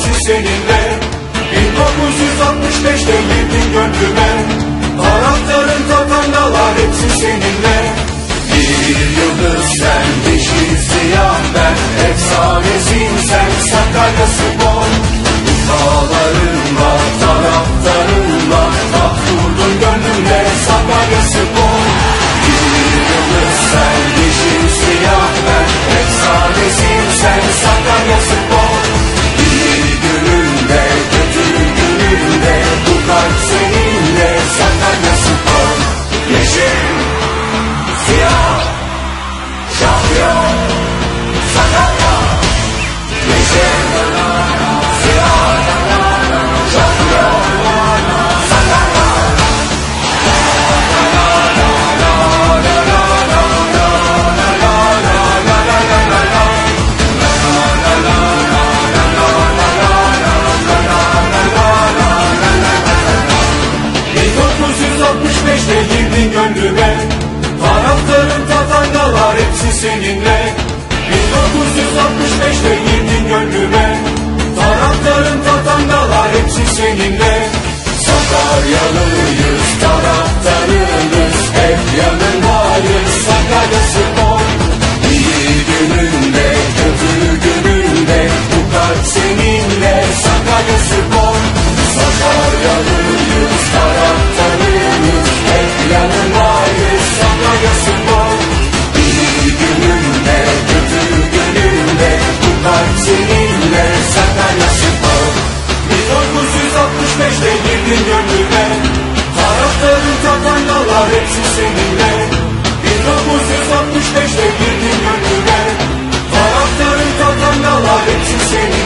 hepsi seninle. 1965'te girdin gönlüme. Taraftarın tatandalar hepsi seninle. Bir yıldız sen, dişi siyah ben. Efsanesin sen, Sakarya spor. Seninle. 1965'te girdin gönlüme. Taraftarın tatangalar hepsi seninle. Sakaryalıyız taraftarınız Hep yanındayız. Sakarya Spor İyi gününde kötü gününde Bu kalp seninle. Sakarya Spor girdin gönlüme Taraftarın tatangalar hepsi seninle. 1965'te girdin gönlüme. Taraftarın tatangalar hepsi seninle